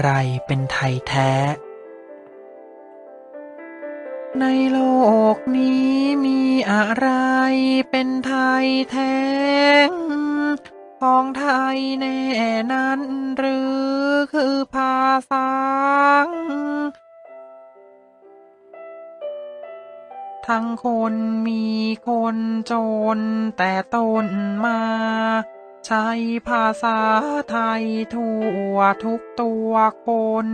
อะไรเป็นไทยแท้ ในโลกนี้มีอะไรเป็นไทยแท้ ของไทยแน่นั้นหรือคือภาษาทั้งคนมีคนจนแต่ต้นมา ใช้ภาษาไทยทั่วทุกตัวคน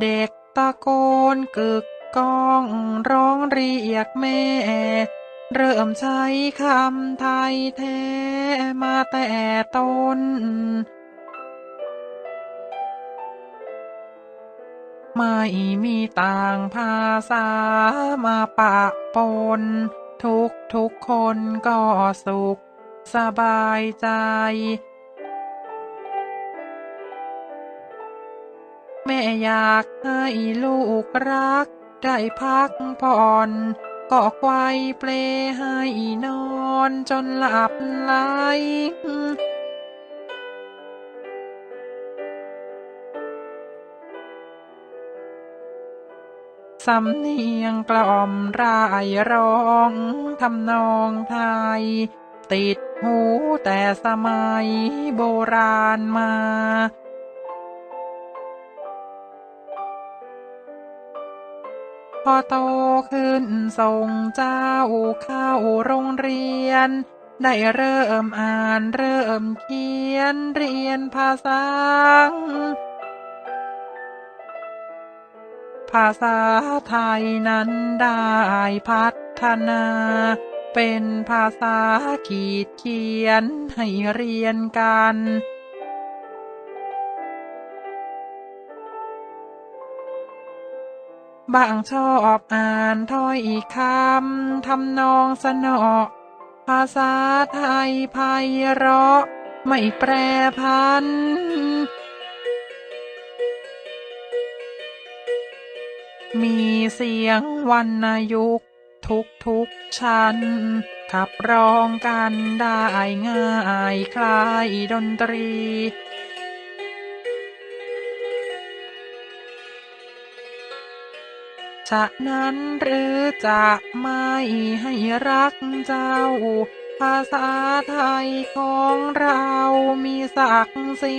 เด็กตะโกนกึกก้องร้องเรียกแม่ เริ่มใช้คำไทยแท้มาแต่ต้น ไม่มีต่างภาษามาปะปน ทุกทุกคนก็สุข สบายใจ แม่อยากให้ลูกรัก ได้พักผ่อนก็ไกวเปลให้นอนจนหลับไหล สำเนียงกล่อมร่ายร้องทำนองไทย ติดหูแต่สมัยโบราณมา พอโตขึ้นส่งเจ้าเข้าโรงเรียน ได้เริ่มอ่านเริ่มเขียนเรียนภาษา ภาษาไทยนั้นได้พัฒนา เป็นภาษาขีดเขียนให้เรียนกันบางชอบอ่านถ้อยคำทำนองสนอ ภาษาไทยไพเราะ ไม่แปรพัน มีเสียงวรรณยุกต์ทุกทุกชั้น ขับร้องกันได้ง่ายคลายดนตรีฉะนั้นหรือจะไม่ให้รักเจ้า ภาษาไทยของเรามีศักดิ์ศรี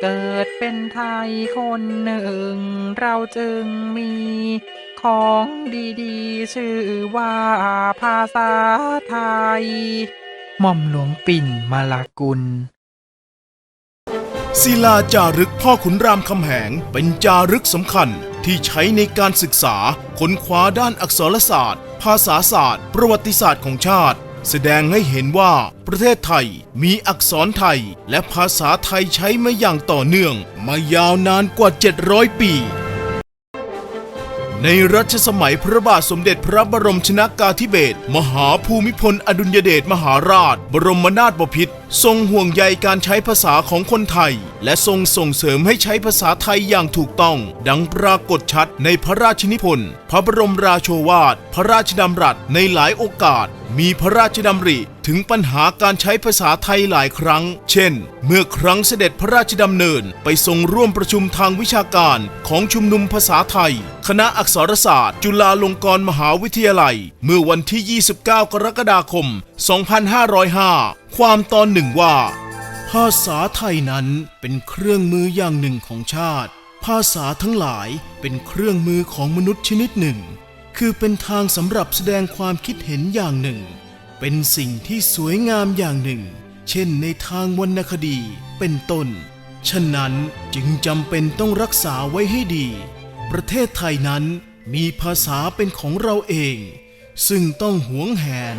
เกิดเป็นไทยคนหนึ่ง เราจึงมีของดีๆ ชื่อว่าภาษาไทย หม่อมหลวงปิ่นมาลากุล ศิลาจารึกพ่อขุนรามคำแหงเป็นจารึกสำคัญที่ใช้ในการศึกษาค้นคว้าด้านอักษรศาสตร์ ภาษาศาสตร์ ประวัติศาสตร์ของชาติ แสดงให้เห็นว่าประเทศไทยมีอักษรไทยและภาษาไทยใช้มาอย่างต่อเนื่อง มายาวนานกว่า 700 ปี ในรัชสมัยพระบาทสมเด็จพระบรมชนากาธิเบศรมหาภูมิพลอดุลยเดชมหาราช บรมนาถบพิตร ทรงห่วงใยการใช้ภาษาของคนไทย และทรงส่งเสริมให้ใช้ภาษาไทยอย่างถูกต้อง ดังปรากฏชัดในพระราชนิพนธ์พระบรมราโชวาท พระราชดำรัสในหลายโอกาส มีพระราชดำริถึงปัญหาการใช้ภาษาไทยหลายครั้ง เช่น เมื่อครั้งเสด็จพระราชดำเนิน ไปทรงร่วมประชุมทางวิชาการของชุมนุมภาษาไทย คณะอักษรศาสตร์ จุฬาลงกรณ์มหาวิทยาลัย เมื่อวันที่ 29 กรกฎาคม 2505 ความตอนหนึ่งว่า ภาษาไทยนั้นเป็นเครื่องมืออย่างหนึ่งของชาติ ภาษาทั้งหลายเป็นเครื่องมือของมนุษย์ชนิดหนึ่ง คือเป็นทางสำหรับแสดงความคิดเห็นอย่างหนึ่ง เป็นสิ่งที่สวยงามอย่างหนึ่ง เช่นในทางวรรณคดีเป็นต้น ฉะนั้นจึงจำเป็นต้องรักษาไว้ให้ดี ประเทศไทยนั้นมีภาษาเป็นของเราเอง ซึ่งต้องหวงแหน